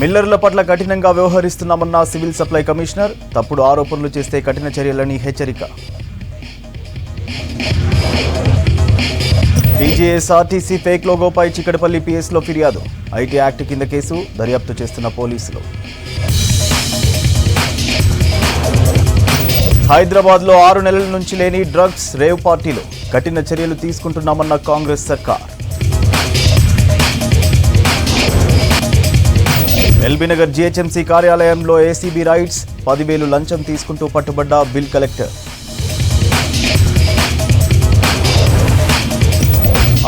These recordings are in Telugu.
మిల్లర్ల పట్ల కఠినంగా వ్యవహరిస్తున్నామన్న సివిల్ సప్లై కమిషనర్ తప్పుడు ఆరోపణలు చేస్తే కఠిన చర్యలని హెచ్చరిక. టీజీఎస్ఆర్టీసీ ఫేక్ లోగోపై చిక్కడపల్లి పిఎస్లో ఫిర్యాదు. ఐటీ యాక్ట్ కింద కేసు దర్యాప్తు చేస్తున్న పోలీసులు. హైదరాబాద్లో ఆరు నెలల నుంచి లేని డ్రగ్స్ రేవ్ పార్టీలు. కఠిన చర్యలు తీసుకుంటున్నామన్న కాంగ్రెస్ సర్కార్. ఎల్బీనగర్ జీహెచ్ఎంసీ కార్యాలయంలో ఏసీబీ రైట్స్ పదివేలు లంచం తీసుకుంటూ పట్టుబడ్డ బిల్ కలెక్టర్.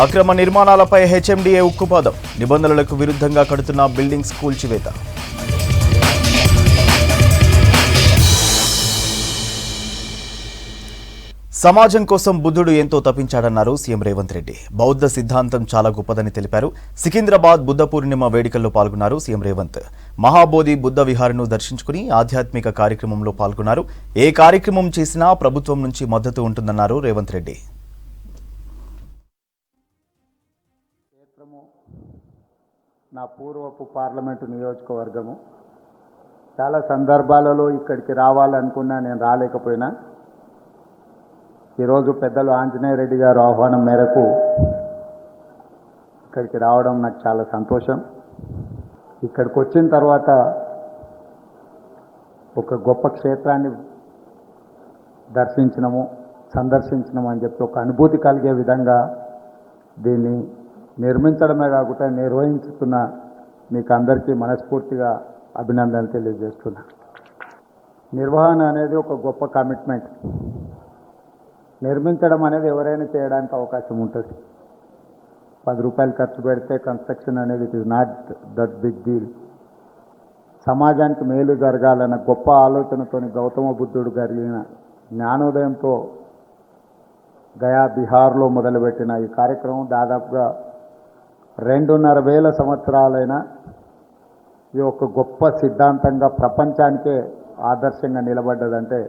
అక్రమ నిర్మాణాలపై హెచ్ఎండిఏ ఉక్కుపాదం. నిబంధనలకు విరుద్ధంగా కడుతున్న బిల్డింగ్స్ కూల్చివేత సమాజం కోసం బుద్ధుడు ఎంతో తప్పించాడన్నారు సీఎం రేవంత్ రెడ్డి. బౌద్ధ సిద్ధాంతం చాలా గొప్పదని తెలిపారు. సికింద్రాబాద్ బుద్ధ పూర్ణిమ వేడుకల్లో పాల్గొన్నారు సీఎం రేవంత్. మహాబోధి బుద్ధ విహారను దర్శించుకుని ఆధ్యాత్మిక కార్యక్రమంలో పాల్గొన్నారు. ఏ కార్యక్రమం చేసినా ప్రభుత్వం నుంచి మద్దతు ఉంటుందన్నారు రేవంత్ రెడ్డి. నా పూర్వపు పార్లమెంటు నియోజకవర్గము. చాలా సందర్భాలలో ఇక్కడికి రావాలనుకున్నా నేను రాలేకపోయినా. ఈరోజు పెద్దలు ఆంజనేయ రెడ్డి గారు ఆహ్వానం మేరకు ఇక్కడికి రావడం నాకు చాలా సంతోషం. ఇక్కడికి వచ్చిన తర్వాత ఒక గొప్ప క్షేత్రాన్ని దర్శించినము సందర్శించినము అని చెప్పి ఒక అనుభూతి కలిగే విధంగా దీన్ని నిర్మించడమే కాకుండా నిర్వహించుతున్న మీకు అందరికీ మనస్ఫూర్తిగా అభినందనలు తెలియజేస్తున్నా. నిర్వహణ అనేది ఒక గొప్ప కమిట్మెంట్ నిర్మించడం అనేది ఎవరైనా చేయడానికి అవకాశం ఉంటుంది. పది రూపాయలు ఖర్చు పెడితే కన్స్ట్రక్షన్ అనేది it is not that big deal సమాజానికి మేలు జరగాలన్న గొప్ప ఆలోచనతోని గౌతమ బుద్ధుడు జరిగిన జ్ఞానోదయంతో గయా బీహార్లో మొదలుపెట్టిన ఈ కార్యక్రమం దాదాపుగా రెండున్నర వేల సంవత్సరాలైన ఈ ఒక గొప్ప సిద్ధాంతంగా ప్రపంచానికే ఆదర్శంగా నిలబడ్డదంటే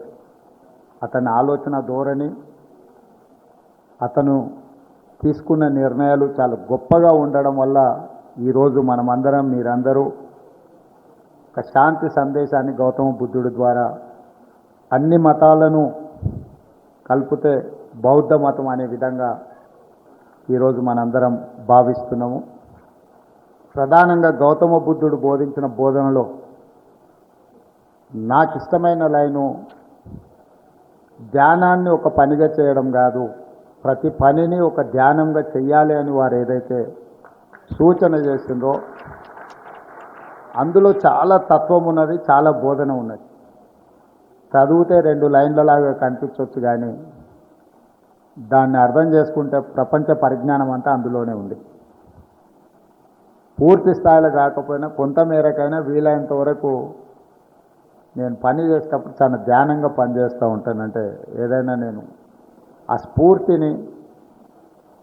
అతని ఆలోచన ధోరణి అతను తీసుకున్న నిర్ణయాలు చాలా గొప్పగా ఉండడం వల్ల ఈరోజు మనమందరం మీరందరూ ఒక శాంతి సందేశాన్ని గౌతమ బుద్ధుడి ద్వారా అన్ని మతాలను కలిపితే బౌద్ధ మతం అనే విధంగా ఈరోజు మనందరం భావిస్తున్నాము. ప్రధానంగా గౌతమ బుద్ధుడు బోధించిన బోధనలో నాకు ఇష్టమైన లైను ధ్యానాన్ని ఒక పనిగా చేయడం కాదు ప్రతి పనిని ఒక ధ్యానంగా చెయ్యాలి అని వారు ఏదైతే సూచన చేసిందో అందులో చాలా తత్వం ఉన్నది చాలా బోధన ఉన్నది. చదివితే రెండు లైన్లలాగా కనిపించవచ్చు కానీ దాన్ని అర్థం చేసుకుంటే ప్రపంచ పరిజ్ఞానం అంతా అందులోనే ఉంది. పూర్తి స్థాయిలో కాకపోయినా కొంత మేరకైనా వీలైనంత వరకు నేను పని చేసేటప్పుడు చాలా ధ్యానంగా పనిచేస్తూ ఉంటానంటే ఏదైనా నేను ఆ స్ఫూర్తిని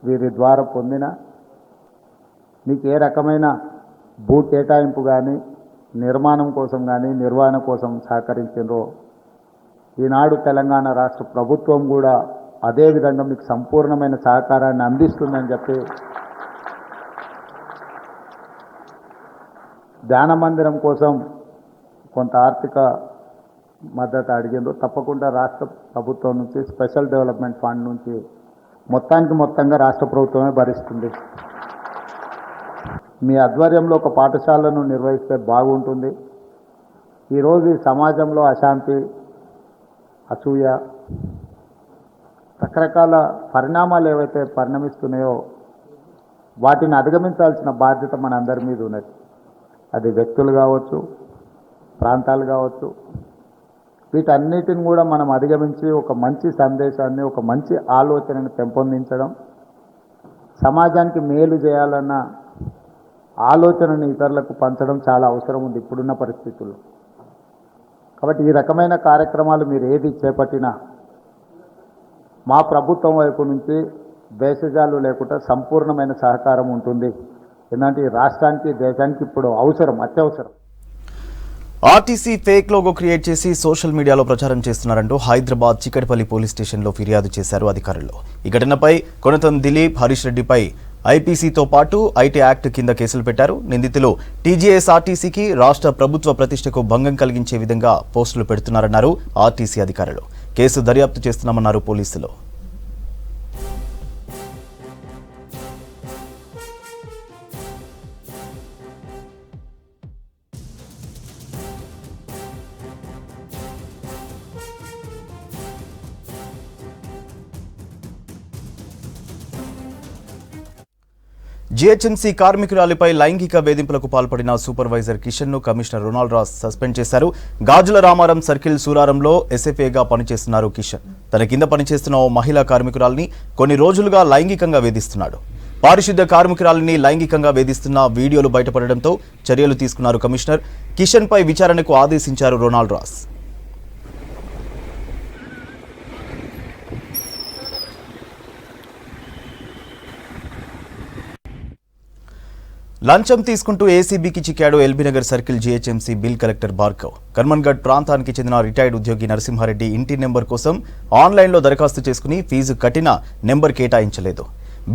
వీరి ద్వారా పొందిన మీకు ఏ రకమైన భూ కేటాయింపు కానీ నిర్మాణం కోసం కానీ నిర్వహణ కోసం సహకరించిండ్రో. ఈనాడు తెలంగాణ రాష్ట్ర ప్రభుత్వం కూడా అదే విధంగా మీకు సంపూర్ణమైన సహకారాన్ని అందిస్తుందని చెప్పి ధ్యాన మందిరం కోసం కొంత ఆర్థిక మద్దతు అడిగిండ్రు. తప్పకుండా రాష్ట్ర ప్రభుత్వం నుంచి స్పెషల్ డెవలప్మెంట్ ఫండ్ నుంచి మొత్తానికి మొత్తంగా రాష్ట్ర ప్రభుత్వమే భరిస్తుంది. మీ ఆధ్వర్యంలో ఒక పాఠశాలను నిర్వహిస్తే బాగుంటుంది. ఈరోజు ఈ సమాజంలో అశాంతి అసూయ రకరకాల పరిణామాలు ఏవైతే పరిణమిస్తున్నాయో వాటిని అధిగమించాల్సిన బాధ్యత మన అందరి మీద ఉన్నది. అది వ్యక్తులు కావచ్చు ప్రాంతాలు కావచ్చు వీటన్నిటిని కూడా మనం అధిగమించి ఒక మంచి సందేశాన్ని ఒక మంచి ఆలోచనను పెంపొందించడం సమాజానికి మేలు చేయాలన్న ఆలోచనని ఇతరులకు పంచడం చాలా అవసరం ఉంది ఇప్పుడున్న పరిస్థితుల్లో. కాబట్టి ఈ రకమైన కార్యక్రమాలు మీరు ఏది చేపట్టినా మా ప్రభుత్వం వైపు నుంచి భేషజాలు లేకుండా సంపూర్ణమైన సహకారం ఉంటుంది. ఎందుకంటే ఈ రాష్ట్రానికి దేశానికి ఇప్పుడు అవసరం అత్యవసరం. ఆర్టీసీ ఫేక్ లోగో క్రియేట్ చేసి సోషల్ మీడియాలో ప్రచారం చేస్తున్నారంటూ హైదరాబాద్ చికటపల్లి పోలీస్ స్టేషన్లో ఫిర్యాదు చేశారు అధికారులు. ఈ ఘటనపై కొనతం దిలీప్ హరీష్ రెడ్డిపై ఐపీసీతో పాటు ఐటీ యాక్ట్ కింద కేసులు పెట్టారు. నిందితులు టీజీఎస్ఆర్టీసీకి రాష్ట్ర ప్రభుత్వ ప్రతిష్టకు భంగం కలిగించే విధంగా పోస్టులు పెడుతున్నారన్నారు ఆర్టీసీ అధికారులు. కేసు దర్యాప్తు చేస్తున్నామన్నారు పోలీసులు. జీహెచ్ఎంసీ కార్మికురాలిపై లైంగిక వేధింపులకు పాల్పడిన సూపర్వైజర్ కిషన్ను కమిషనర్ రొనాల్డ్ రాస్ సస్పెండ్ చేశారు. గాజుల రామారం సర్కిల్ సూరారంలో ఎస్ఎఫ్ఏగా పనిచేస్తున్నారు కిషన్. తన కింద పనిచేస్తున్న ఓ మహిళా కార్మికురాలిని కొన్ని రోజులుగా లైంగికంగా వేధిస్తున్నాడు. పారిశుద్ధ కార్మికురాలిని లైంగికంగా వేధిస్తున్న వీడియోలు బయటపడడంతో చర్యలు తీసుకున్నారు కమిషనర్. కిషన్ పై విచారణకు ఆదేశించారు రొనాల్డ్ రాస్. లంచం తీసుకుంటూ ఏసీబీకి చిక్కాడు LB Nagar circle GHMC bill collector Bhargav. Karmanghat ప్రాంతానికి చెందిన రిటైర్డ్ ఉద్యోగి నరసింహారెడ్డి ఇంటి నెంబర్ కోసం ఆన్లైన్లో దరఖాస్తు చేసుకుని ఫీజు కట్టిన నెంబర్ కేటాయించలేదు.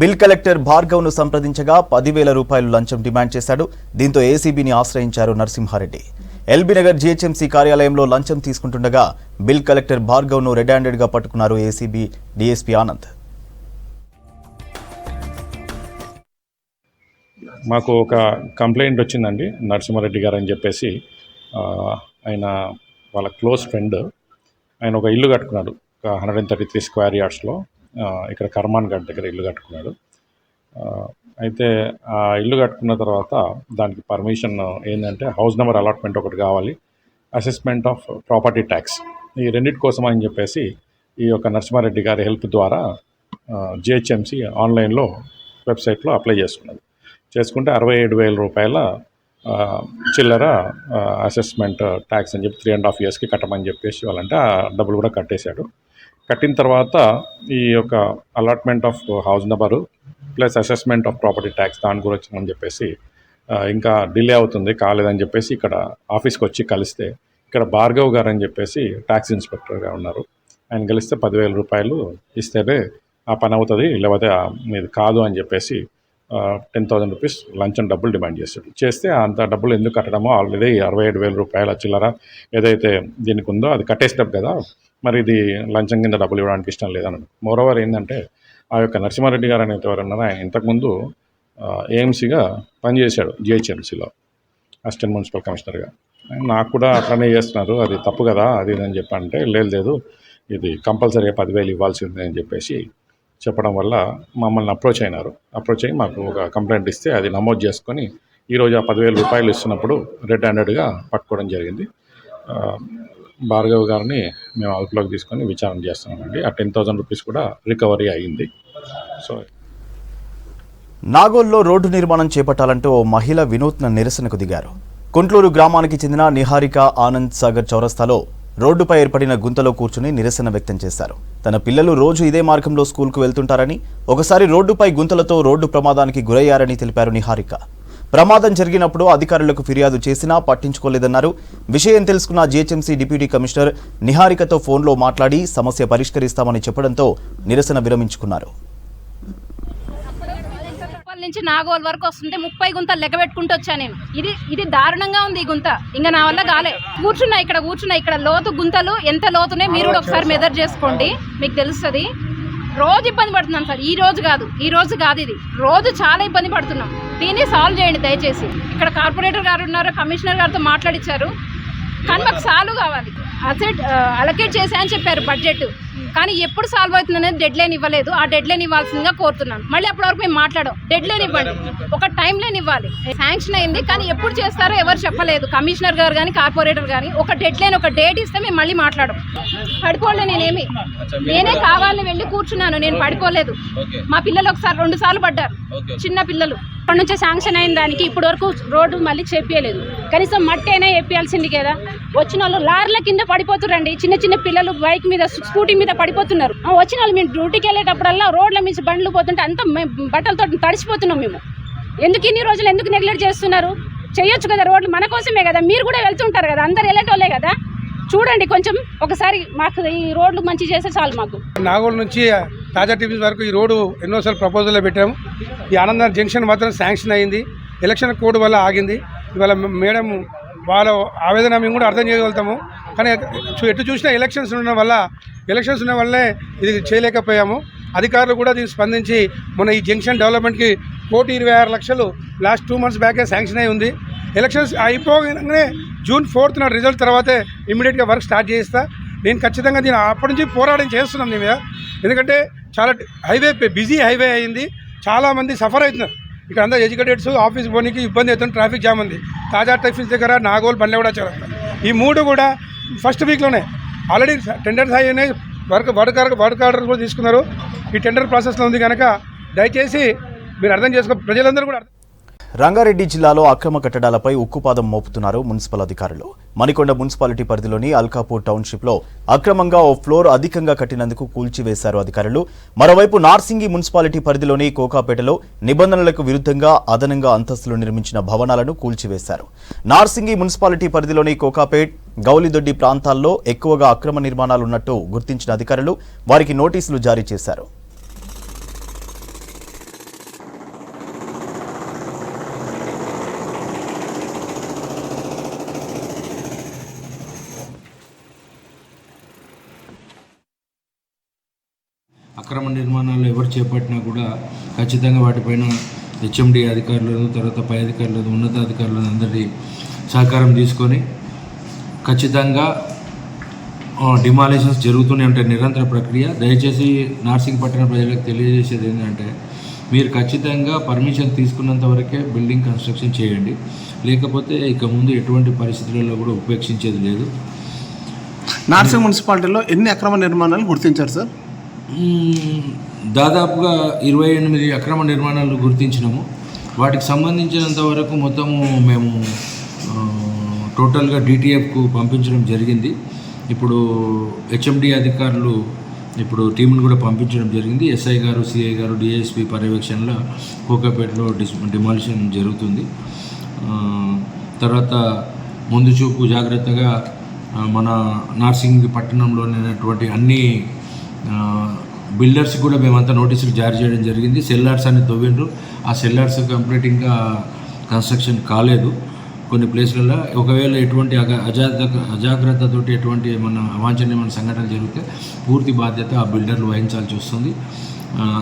బిల్ కలెక్టర్ భార్గవ్ను సంప్రదించగా పదివేల రూపాయలు లంచం డిమాండ్ చేశాడు. దీంతో ఏసీబీని ఆశ్రయించారు నరసింహారెడ్డి. ఎల్బీనగర్ జీహెచ్ఎంసీ కార్యాలయంలో లంచం తీసుకుంటుండగా బిల్ కలెక్టర్ భార్గవ్ను రెడ్ హ్యాండెడ్గా పట్టుకున్నారు ఏసీబీ డీఎస్పీ ఆనంద్. మాకు ఒక కంప్లైంట్ వచ్చిందండి నరసింహారెడ్డి గారు అని చెప్పేసి ఆయన వాళ్ళ క్లోజ్ ఫ్రెండ్ ఆయన ఒక ఇల్లు కట్టుకున్నాడు ఒక hundred and thirty three square యార్డ్స్లో ఇక్కడ కర్మాన్ ఘాట్ దగ్గర ఇల్లు కట్టుకున్నాడు. అయితే ఆ ఇల్లు కట్టుకున్న తర్వాత దానికి పర్మిషన్ ఏంటంటే హౌస్ నెంబర్ అలాట్మెంట్ ఒకటి కావాలి అసెస్మెంట్ ఆఫ్ ప్రాపర్టీ ట్యాక్స్ ఈ రెండింటి కోసం అని చెప్పేసి ఈ యొక్క నరసింహారెడ్డి గారి హెల్ప్ ద్వారా జిహెచ్ఎంసి ఆన్లైన్లో వెబ్సైట్లో అప్లై చేసుకున్నది. చేసుకుంటే అరవై ఏడు వేల రూపాయల చిల్లర అసెస్మెంట్ ట్యాక్స్ uh, అని చెప్పి త్రీ అండ్ హాఫ్ ఇయర్స్కి కట్టమని చెప్పేసి వాళ్ళంటే ఆ డబ్బులు కూడా కట్టేశాడు. కట్టిన తర్వాత ఈ యొక్క allotment of house number plus assessment of property tax దాని గురించి అని చెప్పేసి ఇంకా డిలే అవుతుంది కాలేదని చెప్పేసి ఇక్కడ ఆఫీస్కి వచ్చి కలిస్తే ఇక్కడ భార్గవ్ గారు అని చెప్పేసి ట్యాక్స్ ఇన్స్పెక్టర్గా ఉన్నారు. ఆయన కలిస్తే పదివేల రూపాయలు ఇస్తేనే ఆ పని అవుతుంది లేకపోతే మీది కాదు అని చెప్పేసి టెన్ థౌసండ్ రూపీస్ లంచం డబ్బులు డిమాండ్ చేస్తాడు. చేస్తే అంత డబ్బులు ఎందుకు కట్టడమో ఆల్రెడీ అరవై ఏడు వేల రూపాయల చిల్లర ఏదైతే దీనికి ఉందో అది కట్టేస్తాం కదా మరి ఇది లంచం కింద డబ్బులు ఇవ్వడానికి ఇష్టం లేదన్నాడు. మోరోవర్ ఏంటంటే ఆ యొక్క నరసింహారెడ్డి గారు అనేది ఎవరన్నారో ఆయన ఇంతకుముందు ఏఎంసీగా పనిచేశాడు జిహెచ్ఎంసీలో అసిస్టెంట్ మున్సిపల్ కమిషనర్గా నాకు కూడా అట్లనే చేస్తున్నారు అది తప్పు కదా అది ఇది అని చెప్పి అంటే లేదు లేదు ఇది కంపల్సరీగా పదివేలు ఇవ్వాల్సిందే అని చెప్పేసి చెప్పడం వల్ల మమ్మల్ని అప్రోచ్ అయినారు. అప్రోచ్ అయ్యి మాకు ఒక కంప్లైంట్ ఇస్తే అది నమోదు చేసుకొని ఈరోజు ఆ పదివేల రూపాయలు ఇస్తున్నప్పుడు రెడ్ హ్యాండెడ్గా పట్టుకోవడం జరిగింది. భార్గవ్ గారిని మేము అదుపులోకి తీసుకొని విచారణ చేస్తున్నామండి. ఆ టెన్ థౌసండ్ రూపీస్ కూడా రికవరీ అయ్యింది సో నాగోల్లో రోడ్డు నిర్మాణం చేపట్టాలంటూ ఓ మహిళ వినూత్న నిరసనకు దిగారు. కుంట్లూరు గ్రామానికి చెందిన నిహారిక ఆనంద్ సాగర్ చౌరస్తాలో రోడ్డుపై ఏర్పడిన గుంతలో కూర్చుని నిరసన వ్యక్తం చేశారు. తన పిల్లలు రోజు ఇదే మార్గంలో స్కూల్కు వెళ్తుంటారని ఒకసారి రోడ్డుపై గుంతలతో రోడ్డు ప్రమాదానికి గురయ్యారని తెలిపారు నిహారిక. ప్రమాదం జరిగినప్పుడు అధికారులకు ఫిర్యాదు చేసినా పట్టించుకోలేదన్నారు. విషయం తెలుసుకున్న జీహెచ్ఎంసీ డిప్యూటీ కమిషనర్ నిహారికతో ఫోన్లో మాట్లాడి సమస్య పరిష్కరిస్తామని చెప్పడంతో నిరసన విరమించుకున్నారు. నుంచి నాగోల్ వరకు వస్తుంటే ముప్పై గుంతలు లెక్క పెట్టుకుంటూ వచ్చా నేను. ఇది ఇది దారుణంగా ఉంది ఈ గుంత. ఇంకా నా వల్ల కాలే. కూర్చున్నా ఇక్కడ కూర్చున్నా ఇక్కడ. లోతు గుంతలు ఎంత లోతునే మీరు కూడా ఒకసారి మెదర్ చేసుకోండి. మీకు తెలుస్తుంది. రోజు ఇబ్బంది పడుతున్నాం సార్. ఈ రోజు కాదు. ఈ రోజు కాదు ఇది. రోజు చాలా ఇబ్బంది పడుతున్నాం. దీన్ని సాల్వ్ చేయండి దయచేసి. ఇక్కడ కార్పొరేటర్ గారు ఉన్నారు కమిషనర్ గారితో మాట్లాడిచ్చారు. కానీ మాకు సాల్వ్ కావాలి. అసెట్ అలకేట్ చేసా అని చెప్పారు బడ్జెట్ కానీ ఎప్పుడు సాల్వ్ అవుతుంది అనేది డెడ్ లైన్ ఇవ్వలేదు. ఆ డెడ్ లైన్ ఇవ్వాల్సిందిగా కోరుతున్నాను. మళ్ళీ అప్పటి వరకు మేము మాట్లాడాం డెడ్ లైన్ ఇవ్వండి. ఒక టైం లైన్ ఇవ్వాలి. శాంక్షన్ అయింది కానీ ఎప్పుడు చేస్తారో ఎవరు చెప్పలేదు. కమిషనర్ గారు కానీ కార్పొరేటర్ కానీ ఒక డెడ్ లైన్ ఒక డేట్ ఇస్తే మేము మళ్ళీ మాట్లాడం పడిపోలే నేనేమి. నేనే కావాలని వెళ్ళి కూర్చున్నాను. నేను పడిపోలేదు. మా పిల్లలు ఒకసారి రెండు సార్లు పడ్డారు. చిన్న పిల్లలు. అప్పటి నుంచే శాంక్షన్ అయిన దానికి ఇప్పటి వరకు రోడ్డు మళ్ళీ చెప్పలేదు కనీసం మట్టి అయినా వేపియాల్సింది కదా. వచ్చిన వాళ్ళు లారీల కింద పడిపోతురండి చిన్న చిన్న పిల్లలు బైక్ మీద స్కూటీ మీద పడిపోతున్నారు. వచ్చిన వాళ్ళు మేము డ్యూటీకి వెళ్ళేటప్పుడల్లా రోడ్ల మీద బండ్లు పోతుంటే అంత మేము బట్టలతో తడిసిపోతున్నాం మేము. ఎందుకు ఇన్ని రోజులు ఎందుకు నెగ్లెక్ట్ చేస్తున్నారు? చేయొచ్చు కదా రోడ్లు మన కోసమే కదా. మీరు కూడా వెళ్తుంటారు కదా. అందరు వెళ్ళేటోళ్ళే కదా. చూడండి కొంచెం ఒకసారి మాకు ఈ రోడ్లు మంచి చేస్తే చాలు మాకు. నాగోల్ నుంచి తాజా టీవీ వరకు ఈ రోడ్డు ఎన్నోసార్లు ప్రపోజల్లో పెట్టాము. ఈ ఆనంద జంక్షన్ మాత్రం శాంక్షన్ అయింది. ఎలక్షన్ కోడ్ వల్ల ఆగింది. ఇవాళ మేడం వాళ్ళ ఆవేదన మేము కూడా అర్థం చేయగలుగుతాము. కానీ చూ- ఎటు చూసినా ఎలక్షన్స్ ఉండడం వల్ల ఎలక్షన్స్ ఉన్న వల్లే ఇది చేయలేకపోయాము. అధికారులు కూడా దీనికి స్పందించి మన ఈ జంక్షన్ డెవలప్మెంట్కి కోటి ఇరవై ఆరు లక్షలు లాస్ట్ టూ మంత్స్ బ్యాకే శాంక్షన్ అయి ఉంది. ఎలక్షన్స్ అయిపోగానే జూన్ ఫోర్త్ నా రిజల్ట్ తర్వాతే ఇమీడియట్గా వర్క్ స్టార్ట్ చేస్తా నేను ఖచ్చితంగా దీని అప్పటి నుంచి పోరాటం చేస్తున్నాం దీని మీద. ఎందుకంటే చాలా హైవే బిజీ హైవే అయింది. చాలామంది సఫర్ అవుతున్నారు. ఇక్కడ అందరూ ఎడ్యుకేటెడ్స్ ఆఫీస్ పోనీకి ఇబ్బంది అవుతుంది ట్రాఫిక్ జామ్ ఉంది. తాజా ట్రాఫిక్ దగ్గర నాగోల్ బండ్ల కూడా చాలా ఈ మూడు కూడా ఫస్ట్ వీక్లోనే. ఆల్రెడీ టెండర్స్ అయినాయి. వర్క్ వర్క్ వర్క్ ఆర్డర్స్ కూడా తీసుకున్నారు. ఈ టెండర్ ప్రాసెస్లో ఉంది కనుక దయచేసి మీరు అర్థం చేసుకో ప్రజలందరూ కూడా అర్థం రంగారెడ్డి జిల్లాలో అక్రమ కట్టడాలపై ఉక్కుపాదం మోపుతున్నారు మున్సిపల్ అధికారులు. మణికొండ మున్సిపాలిటీ పరిధిలోని అల్కాపూర్ టౌన్షిప్లో అక్రమంగా ఓ ఫ్లోర్ అధికంగా కట్టినందుకు కూల్చివేశారు అధికారులు. మరోవైపు నార్సింగి మున్సిపాలిటీ పరిధిలోని కోకాపేటలో నిబంధనలకు విరుద్ధంగా అదనంగా అంతస్తులు నిర్మించిన భవనాలను కూల్చివేశారు. నార్సింగి మున్సిపాలిటీ పరిధిలోని కోకాపేట్ గౌలిదొడ్డి ప్రాంతాల్లో ఎక్కువగా అక్రమ నిర్మాణాలున్నట్టు గుర్తించిన అధికారులు వారికి నోటీసులు జారీ చేశారు అక్రమ నిర్మాణాలు ఎవరు చేపట్టినా కూడా ఖచ్చితంగా వాటిపైన హెచ్ఎండి అధికారులను తర్వాత పై అధికారులను ఉన్నతాధికారులను అందరి సహకారం తీసుకొని ఖచ్చితంగా డిమాలిషన్స్ జరుగుతూనే ఉంటాయి. నిరంతర ప్రక్రియ. దయచేసి నార్సింగ్ పట్టణ ప్రజలకు తెలియజేసేది ఏంటంటే మీరు ఖచ్చితంగా పర్మిషన్ తీసుకున్నంత వరకే బిల్డింగ్ కన్స్ట్రక్షన్ చేయండి. లేకపోతే ఇక ముందు ఎటువంటి పరిస్థితులలో కూడా ఉపేక్షించేది లేదు. నార్సింగ్ మున్సిపాలిటీలో ఎన్ని అక్రమ నిర్మాణాలు గుర్తించారు సార్? దాదాపుగా ఇరవై ఎనిమిది అక్రమ నిర్మాణాలు గుర్తించినాము. వాటికి సంబంధించినంత వరకు మొత్తము మేము టోటల్గా డిటిఎఫ్కు పంపించడం జరిగింది. ఇప్పుడు హెచ్ఎండి అధికారులు ఇప్పుడు టీంను కూడా పంపించడం జరిగింది. ఎస్ఐ గారు సిఐ గారు డిఎస్పి పర్యవేక్షణలో కోకాపేటలో డిస్ డిమాలిషన్ జరుగుతుంది. తర్వాత ముందు చూపు జాగ్రత్తగా మన నార్సింగ్ పట్టణంలోనటువంటి అన్ని బిల్డర్స్ కూడా మేమంతా నోటీసులు జారీ చేయడం జరిగింది. సెల్లార్స్ అని తవ్విండ్రు. ఆ సెల్లార్స్ కంప్లీట్ ఇంకా కన్స్ట్రక్షన్ కాలేదు. కొన్ని ప్లేస్లలో ఒకవేళ ఎటువంటి అగ అజాగ్రత్త అజాగ్రత్తతోటి ఎటువంటి ఏమన్నా అవాంఛనీయమైన సంఘటనలు జరిగితే పూర్తి బాధ్యత ఆ బిల్డర్లు వహించాల్సి వస్తుంది.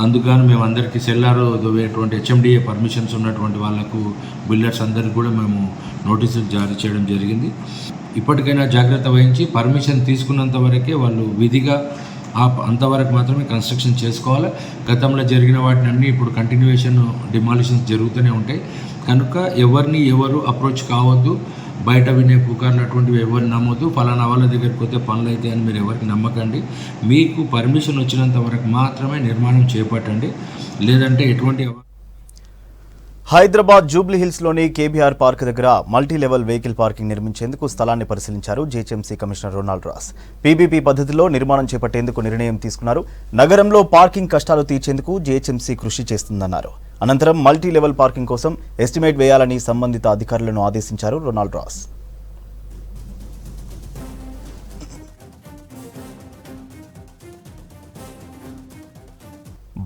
అందుకని మేము అందరికీ సెల్లార్ ఎటువంటి హెచ్ఎండిఏ పర్మిషన్స్ ఉన్నటువంటి వాళ్ళకు బిల్డర్స్ అందరికీ కూడా మేము నోటీసులు జారీ చేయడం జరిగింది. ఇప్పటికైనా జాగ్రత్త వహించి పర్మిషన్ తీసుకున్నంత వరకే వాళ్ళు విధిగా ఆ అంతవరకు మాత్రమే కన్స్ట్రక్షన్ చేసుకోవాలి. గతంలో జరిగిన వాటిని అన్నీ ఇప్పుడు కంటిన్యూషన్ డిమాలిషన్స్ జరుగుతూనే ఉంటాయి. కనుక ఎవరిని ఎవరు అప్రోచ్ కావద్దు. బయట వినే పుకార్లు అటువంటివి ఎవరిని నమ్మొద్దు. ఫలానా వాళ్ళ దగ్గరికి పోతే పనులు అయితే అని మీరు ఎవరికి నమ్మకండి. మీకు పర్మిషన్ వచ్చినంత వరకు మాత్రమే నిర్మాణం చేపట్టండి. లేదంటే ఎటువంటి హైదరాబాద్ జూబ్లీ కేబీఆర్ పార్క్ దగ్గర మల్టీ లెవెల్ వెహికల్ పార్కింగ్ నిర్మించేందుకు స్థలాన్ని పరిశీలించారు GHMC commissioner Ronald Ross. PBP పద్ధతిలో నిర్మాణం చేపట్టేందుకు నిర్ణయం తీసుకున్నారు. నగరంలో పార్కింగ్ కష్టాలు తీర్చేందుకు జీహెచ్ఎంసీ కృషి చేస్తుందన్నారు. అనంతరం మల్టీ లెవెల్ పార్కింగ్ కోసం ఎస్టిమేట్ వేయాలని సంబంధిత అధికారులను ఆదేశించారు రొనాల్డ్ రాస్.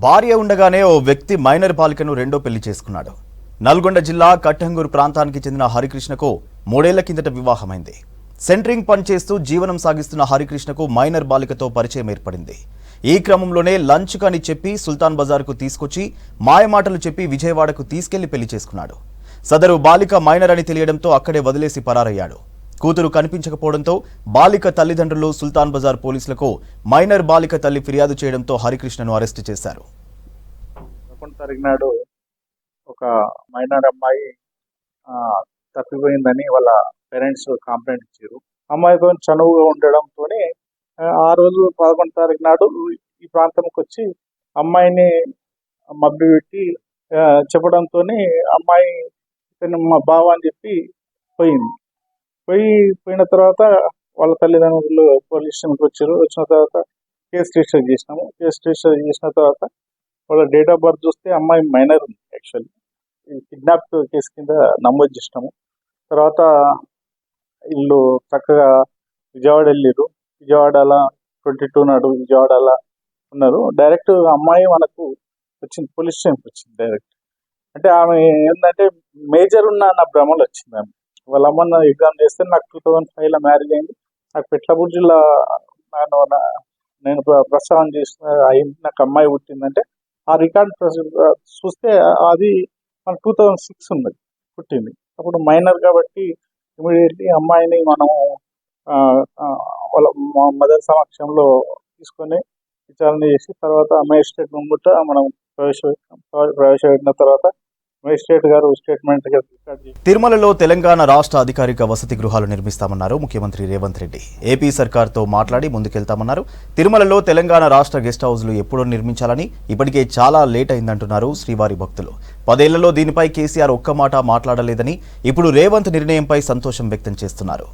భార్య ఉండగానే ఓ వ్యక్తి మైనర్ బాలికను రెండో పెళ్ళి చేసుకున్నాడు. నల్గొండ జిల్లా కట్టంగూరు ప్రాంతానికి చెందిన హరికృష్ణకు మూడేళ్ళ కిందట వివాహమైంది. సెంట్రింగ్ పనిచేస్తూ జీవనం సాగిస్తున్న హరికృష్ణకు మైనర్ బాలికతో పరిచయం ఏర్పడింది. ఈ క్రమంలోనే లంచ్ కని చెప్పి సుల్తాన్ బజార్కు తీసుకొచ్చి మాయమాటలు చెప్పి విజయవాడకు తీసుకెళ్ళి పెళ్ళి చేసుకున్నాడు. సదరు బాలిక మైనర్ అని తెలియడంతో అక్కడే వదిలేసి పరారయ్యాడు. కూతురు కనిపించకపోవడంతో బాలిక తల్లిదండ్రులు సుల్తాన్ బజార్ పోలీసులకు మైనర్ బాలిక తల్లి ఫిర్యాదు చేయడంతో హరికృష్ణను అరెస్టు చేశారు. ఒక మైనర్ అమ్మాయి తప్పిపోయిందని వాళ్ళ పేరెంట్స్ కంప్లైంట్ ఇచ్చారు. అమ్మాయి కొంచెం చనువుగా ఉండడంతో ఆ రోజు పదకొండు తారీఖు నాడు ఈ ప్రాంతంకి వచ్చి అమ్మాయిని మబ్బి పెట్టి చెప్పడంతో అమ్మాయి ఇతను మా బావ అని చెప్పి పోయింది. పోయి పోయిన తర్వాత వాళ్ళ తల్లిదండ్రులు పోలీస్ స్టేషన్కి వచ్చారు. వచ్చిన తర్వాత కేసు రిజిస్టర్ చేసినాము. కేసు రిజిస్టర్ చేసిన తర్వాత వాళ్ళ డేట్ ఆఫ్ బర్త్ చూస్తే అమ్మాయి మైనర్ ఉంది యాక్చువల్లీ. కిడ్నాప్ కేసు కింద నమోదు చేసినాము. తర్వాత వీళ్ళు చక్కగా విజయవాడ వెళ్ళారు విజయవాడలో ట్వంటీ టూ నాడు విజయవాడలో ఉన్నారు. డైరెక్ట్ అమ్మాయి మనకు వచ్చింది పోలీస్ స్టేషన్కి వచ్చింది డైరెక్ట్ అంటే ఆమె ఏంటంటే మేజర్ ఉన్న నా భ్రమలు వచ్చింది ఆమె. వాళ్ళ అమ్మ నా ఎగ్జామ్ చేస్తే నాకు టూ థౌజండ్ ఫైవ్లో మ్యారేజ్ అయింది. నాకు పెట్లబుర్జిలో నేను నా- నేను ప్ర- ప్రసవం చేసిన అయింది. నాకు అమ్మాయి పుట్టిందంటే ఆ రికార్డ్ చూస్తే అది మన టూ థౌజండ్ సిక్స్ ఉన్నది పుట్టింది. అప్పుడు మైనర్ కాబట్టి ఇమీడియట్లీ అమ్మాయిని మనం ఆ, వాళ్ళ మదర్ సమక్షంలో తీసుకొని విచారణ చేసి తర్వాత మేజిస్ట్రేట్ ముంగుట మనం ప్రవేశపెట్టాం ప్రవేశపెట్టిన తర్వాత మేజిస్ట్రేట్ గారు స్టేట్మెంట్ తిరుమలలో తెలంగాణ రాష్ట్ర అధికారిక వసతి గృహాలు నిర్మిస్తామన్నారు ముఖ్యమంత్రి రేవంత్ రెడ్డి. ఏపీ సర్కార్తో మాట్లాడి ముందుకెళ్తామన్నారు. తిరుమలలో తెలంగాణ రాష్ట్ర గెస్ట్ హౌస్లు ఎప్పుడో నిర్మించాలని ఇప్పటికే చాలా లేట్ అయిందంటున్నారు శ్రీవారి భక్తులు. పదేళ్ళలో దీనిపై కేసీఆర్ ఒక్క మాట మాట్లాడలేదని ఇప్పుడు రేవంత్ నిర్ణయంపై సంతోషం వ్యక్తం చేస్తున్నారు.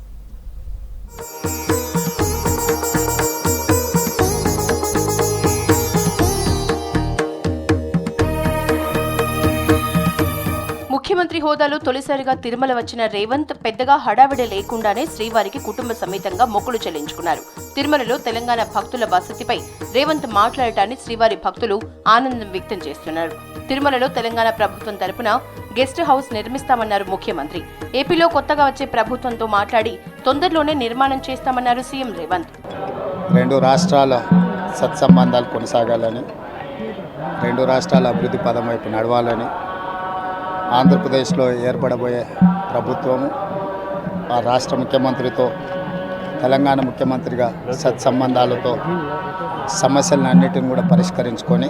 ముఖ్యమంత్రి హోదాలో తొలిసారిగా తిరుమల వచ్చిన రేవంత్ పెద్దగా హడావిడి లేకుండానే శ్రీవారికి కుటుంబ సమేతంగా మొక్కులు చెల్లించుకున్నారు. తిరుమలలో తెలంగాణ భక్తుల వసతిపై రేవంత్ మాట్లాడటాన్ని శ్రీవారి భక్తులు ఆనందం వ్యక్తం చేస్తున్నారు. తిరుమలలో తెలంగాణ ప్రభుత్వం తరపున గెస్ట్ హౌస్ నిర్మిస్తామన్నారు ముఖ్యమంత్రి. ఏపీలో కొత్తగా వచ్చే ప్రభుత్వంతో మాట్లాడి తొందరలోనే నిర్మాణం చేస్తామన్నారు సీఎం రేవంత్. రెండు రాష్ట్రాల సత్సంబంధాలు కొనసాగాలని రెండు రాష్ట్రాల అభివృద్ధి పదం వైపు నడవాలని ఆంధ్రప్రదేశ్లో ఏర్పడబోయే ప్రభుత్వము ఆ రాష్ట్ర ముఖ్యమంత్రితో తెలంగాణ ముఖ్యమంత్రిగా సత్సంబంధాలతో సమస్యలన్నిటిని కూడా పరిష్కరించుకొని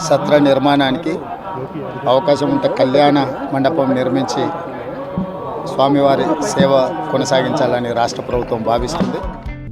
సత్ర నిర్మాణానికి అవకాశం ఉంటే కళ్యాణ మండపం నిర్మించి స్వామివారి సేవ కొనసాగించాలని రాష్ట్ర ప్రభుత్వం భావిస్తుంది.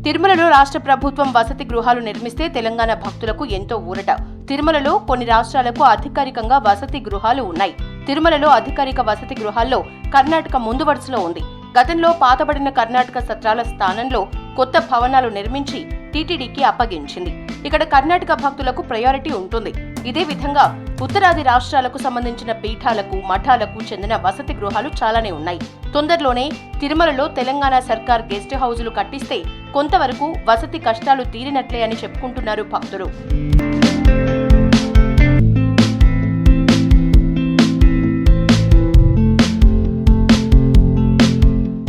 తిరుమలలో రాష్ట్ర ప్రభుత్వం వసతి గృహాలు నిర్మిస్తే తెలంగాణ భక్తులకు ఎంతో ఊరట. తిరుమలలో కొన్ని రాష్ట్రాలకు అధికారికంగా వసతి గృహాలు ఉన్నాయి. తిరుమలలో అధికారిక వసతి గృహాల్లో కర్ణాటక ముందు వరుసలో ఉంది. గతంలో పాతబడిన కర్ణాటక సత్రాల స్థానంలో కొత్త భవనాలు నిర్మించి టీటీడీకి అప్పగించింది. ఇక్కడ కర్ణాటక భక్తులకు ప్రయారిటీ ఉంటుంది. ఇదే విధంగా ఉత్తరాది రాష్ట్రాలకు సంబంధించిన పీఠాలకు మఠాలకు చెందిన వసతి గృహాలు చాలానే ఉన్నాయి. తొందరలోనే తిరుమలలో తెలంగాణ సర్కార్ గెస్ట్ హౌజులు కట్టిస్తే కొంతవరకు వసతి కష్టాలు తీరినట్లే అని చెప్పుకుంటున్నారు భక్తులు.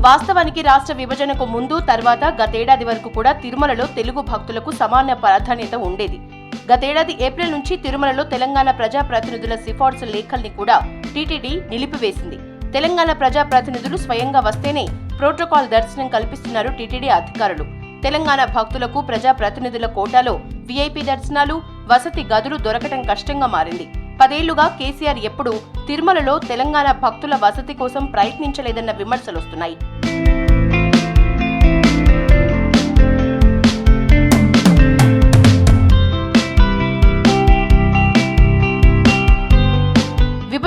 వాస్తవానికి రాష్ట్ర విభజనకు ముందు తర్వాత గతేడాది వరకు కూడా తిరుమలలో తెలుగు భక్తులకు సమాన ప్రాధాన్యత ఉండేది. గతేడాది ఏప్రిల్ నుంచి తిరుమలలో తెలంగాణ ప్రజా ప్రతినిధుల సిఫార్సు లేఖల్ని కూడా టీటీడీ నిలిపివేసింది. తెలంగాణ ప్రజా ప్రతినిధులు స్వయంగా వస్తేనే ప్రోటోకాల్ దర్శనం కల్పిస్తున్నారు టీటీడీ అధికారులు. తెలంగాణ భక్తులకు ప్రజా ప్రతినిధుల కోటాలో వీఐపీ దర్శనాలు వసతి గదులు దొరకటం కష్టంగా మారింది. పదేళ్ళుగా కేసీఆర్ ఎప్పుడూ తిరుమలలో తెలంగాణ భక్తుల వసతి కోసం ప్రయత్నించలేదన్న విమర్శలొస్తున్నాయి.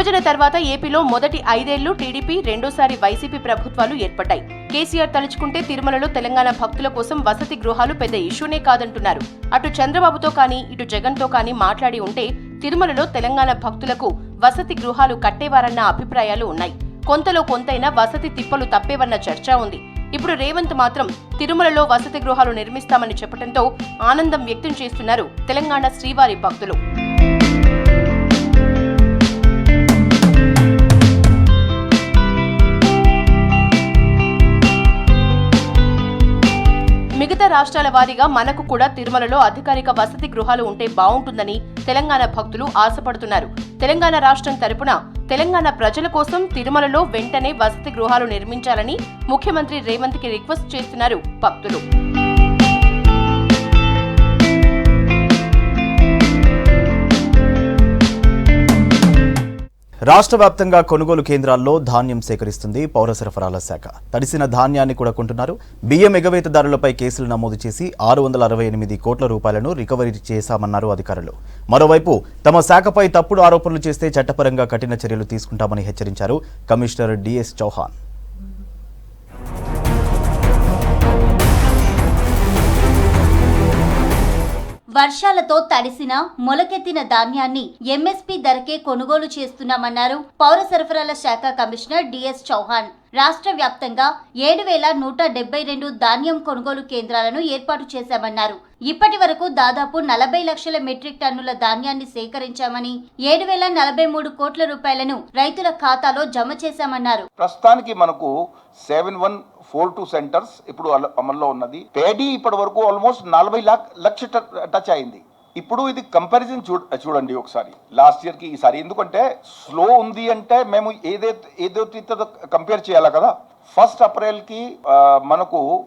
విభజన తర్వాత ఏపీలో మొదటి ఐదేళ్ళు టీడీపీ రెండోసారి వైసీపీ ప్రభుత్వాలు ఏర్పడ్డాయి. కేసీఆర్ తలుచుకుంటే తిరుమలలో తెలంగాణ భక్తుల కోసం వసతి గృహాలు పెద్ద ఇష్యూనే కాదంటున్నారు. అటు చంద్రబాబుతో కానీ ఇటు జగన్తో కానీ మాట్లాడి ఉంటే తిరుమలలో తెలంగాణ భక్తులకు వసతి గృహాలు కట్టేవారన్న అభిప్రాయాలు ఉన్నాయి. కొంతలో కొంతైనా వసతి తిప్పలు తప్పేవన్న చర్చ ఉంది. ఇప్పుడు రేవంత్ మాత్రం తిరుమలలో వసతి గృహాలు నిర్మిస్తామని చెప్పడంతో ఆనందం వ్యక్తం చేస్తున్నారు తెలంగాణ శ్రీవారి భక్తులు. మిగతా రాష్ట్రాల వారీగా మనకు కూడా తిరుమలలో అధికారిక వసతి గృహాలు ఉంటే బాగుంటుందని తెలంగాణ భక్తులు ఆశపడుతున్నారు. తెలంగాణ రాష్ట్రం తరపున తెలంగాణ ప్రజల కోసం తిరుమలలో వెంటనే వసతి గృహాలు నిర్మించాలని ముఖ్యమంత్రి రేవంత్కి రిక్వెస్ట్ చేస్తున్నారు భక్తులు. రాష్ట్ర వ్యాప్తంగా కొనుగోలు కేంద్రాల్లో ధాన్యం సేకరిస్తుంది పౌర సరఫరాల శాఖ. తడిసిన ధాన్యాన్ని కూడా కొంటున్నారు. బియ్యం ఎగవేతదారులపై కేసులు నమోదు చేసి ఆరు వందల అరవై ఎనిమిది కోట్ల రూపాయలను రికవరీ చేశామన్నారు అధికారులు. మరోవైపు తమ శాఖపై తప్పుడు ఆరోపణలు చేస్తే చట్టపరంగా కఠిన చర్యలు తీసుకుంటామని హెచ్చరించారు కమిషనర్ డిఎస్ చౌహాన్. వర్షాలతో తడిసిన మొలకెత్తిన ధాన్యాన్ని ఎంఎస్పీ ధరకే కొనుగోలు చేస్తున్నామన్నారు పౌర సరఫరాల శాఖ కమిషనర్ డిఎస్ చౌహాన్. రాష్ట్ర వ్యాప్తంగా ఏడు వేల నూట డెబ్బై రెండు ధాన్యం కొనుగోలు కేంద్రాలను ఏర్పాటు చేశామన్నారు. ఇప్పటి వరకు దాదాపు నలభై లక్షల మెట్రిక్ టన్నుల ధాన్యాన్ని సేకరించామని ఏడు వేల నలభై మూడు కోట్ల రూపాయలను రైతుల ఖాతాలో జమ చేశామన్నారు. ప్రస్తుతానికి మనకు seven one four two centres ఇప్పుడు అల- అమల్లో ఉన్నది. పేడీ ఇప్పటి వరకు ఆల్మోస్ట్ నలభై లాక్ లక్ష టచ్ అయింది. ఇప్పుడు ఇది కంపారిజన్ చూ చూడండి ఒకసారి. లాస్ట్ ఇయర్కి ఈసారి. ఎందుకంటే స్లో ఉంది అంటే మేము ఏదైతే ఏదైతే కంపేర్ చేయాలి కదా? ఫస్ట్ అప్రిల్కి మనకు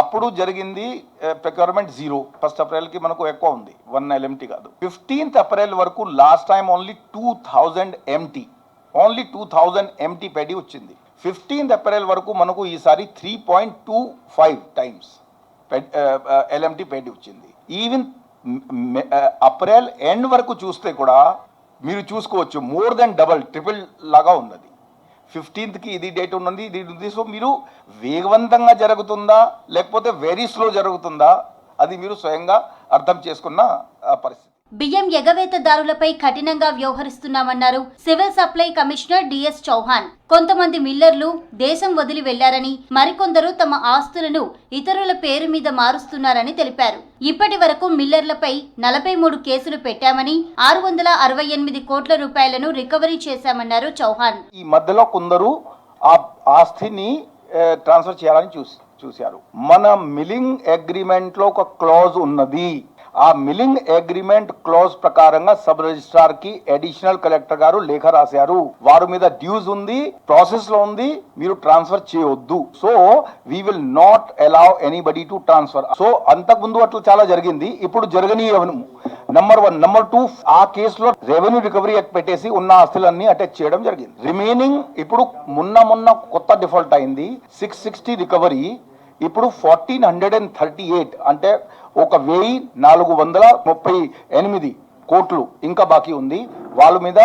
అప్పుడు జరిగింది ప్రొక్యూర్మెంట్ జీరో ఫస్ట్ అప్రిల్కి మనకు ఎక్కువ ఉంది వన్ ఎల్ఎంటీ కాదు. ఫిఫ్టీన్త్ అప్రిల్ వరకు last time only two thousand MT only two thousand MT paddy వచ్చింది. ఫిఫ్టీన్త్ అప్రిల్ వరకు మనకు ఈసారి three point two five times LMT paddy వచ్చింది. ఈవెన్ అప్రిల్ ఎండ్ వరకు చూస్తే కూడా మీరు చూసుకోవచ్చు మోర్ దెన్ డబల్ ట్రిపుల్ లాగా ఉన్నది. ఫిఫ్టీన్త్కి ఇది డేట్ ఉన్నది ఇది ఉంది సో మీరు వేగవంతంగా జరుగుతుందా లేకపోతే వెరీ స్లో జరుగుతుందా అది మీరు స్వయంగా అర్థం చేసుకున్న పరిస్థితి. బియ్యం ఎగవేతదారులపై కఠినంగా వ్యవహరిస్తున్నామన్నారు civil supply commissioner DS Chauhan. కొంతమంది మిల్లర్లు దేశం వదిలి వెళ్ళారని మరికొందరు తమ ఆస్తులను ఇతరుల పేరు మీద మారుస్తున్నారని తెలిపారు. ఇప్పటి వరకు మిల్లర్లపై నలభై మూడు కేసులు పెట్టామని ఆరు వందల అరవై ఎనిమిది కోట్ల రూపాయలను రికవరీ చేశామన్నారు చౌహాన్. ఈ మధ్యలో కొందరు ఆ ఆస్తిని ట్రాన్స్ఫర్ చేయాలని చూసి చూశారు. మన మిలింగ్ అగ్రిమెంట్లో ఒక క్లాజ్ ఉన్నది. ఆ మిలింగ్ అగ్రిమెంట్ క్లోజ్ ప్రకారంగా సబ్ రిజిస్ట్రార్కి అడిషనల్ కలెక్టర్ గారు లేఖ రాశారు. వారి మీద డ్యూస్ ఉంది ప్రాసెస్లో ఉంది మీరు ట్రాన్స్ఫర్ చేయొద్దు. So we will not allow anybody to transfer so అంతకుముందు అట్లా చాలా జరిగింది ఇప్పుడు జరగనీయవను నంబర్ వన్ నంబర్ టూ ఆ కేసులో రెవెన్యూ రికవరీ యాక్ట్ పెట్టేసి ఉన్న ఆస్తులన్నీ అటాచ్ చేయడం జరిగింది. రిమైనింగ్ ఇప్పుడు మొన్న మొన్న కొత్త డిఫాల్ట్ అయింది సిక్స్ సిక్స్టీ రికవరీ ఇప్పుడు fourteen hundred and thirty eight అంటే ఒక వెయ్యి నాలుగు వందల ముప్పై ఎనిమిది కోట్లు ఇంకా బాకీ ఉంది. వాళ్ళ మీద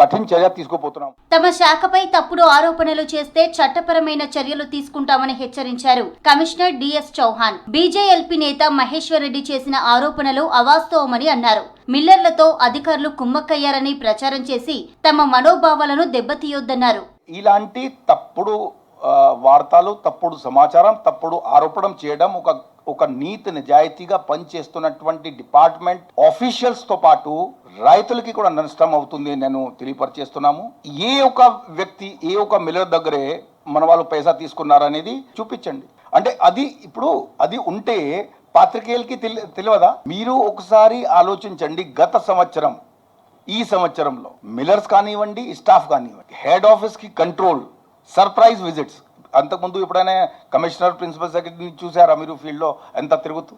కఠిన చర్య తీసుకోపోతున్నాం. తమ శాఖపై తప్పుడు ఆరోపణలు చేస్తే చట్టపరమైన చర్యలు తీసుకుంటామని హెచ్చరించారు కమిషనర్ డిఎస్ చౌహాన్. బీజేఎల్పీ నేత మహేశ్వర్ రెడ్డి చేసిన ఆరోపణలు అవాస్తవమని అన్నారు. మిల్లర్లతో అధికారులు కుమ్మక్కయ్యారని ప్రచారం చేసి తమ మనోభావాలను దెబ్బతీయొద్దన్నారు. ఇలాంటి తప్పుడు వార్తలు తప్పుడు సమాచారం తప్పుడు ఆరోపణం చేయడం ఒక ఒక నీతి నిజాయితీగా పనిచేస్తున్నటువంటి డిపార్ట్మెంట్ ఆఫీషియల్స్తో పాటు రైతులకి కూడా నష్టం అవుతుంది నేను తెలియపరిచేస్తున్నాము. ఏ ఒక వ్యక్తి ఏ ఒక మిల్లర్ దగ్గరే మన వాళ్ళు పైసా తీసుకున్నారనేది చూపించండి. అంటే అది ఇప్పుడు అది ఉంటే పాత్రికేయులకి తెలి తెలియదా మీరు ఒకసారి ఆలోచించండి గత సంవత్సరం ఈ సంవత్సరంలో. మిల్లర్స్ కానివ్వండి స్టాఫ్ కానివ్వండి. హెడ్ ఆఫీస్కి కంట్రోల్ సర్ప్రైజ్ విజిట్స్. అంతకుముందు ఎప్పుడైనా కమిషనర్ ప్రిన్సిపల్ సెక్రటరీని చూసారా మీరు ఫీల్డ్లో? ఎంత తిరుగుతూ?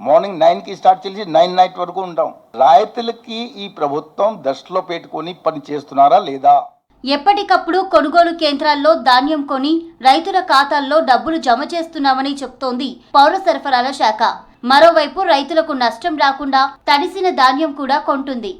మార్నింగ్ నైన్కి స్టార్ట్ చేసి నైన్ నైట్ వరకు ఉంటాం. రైతులకి ఈ ప్రభుత్వం దృష్టిలో పెట్టుకొని పని చేస్తున్నారా లేదా? ఎప్పటికప్పుడు కొనుగోలు కేంద్రాల్లో ధాన్యం కొని రైతుల ఖాతాల్లో డబ్బులు జమ చేస్తున్నామని చెప్తోంది పౌర సరఫరాల శాఖ. మరోవైపు రైతులకు నష్టం రాకుండా తడిసిన ధాన్యం కూడా కొంటుంది.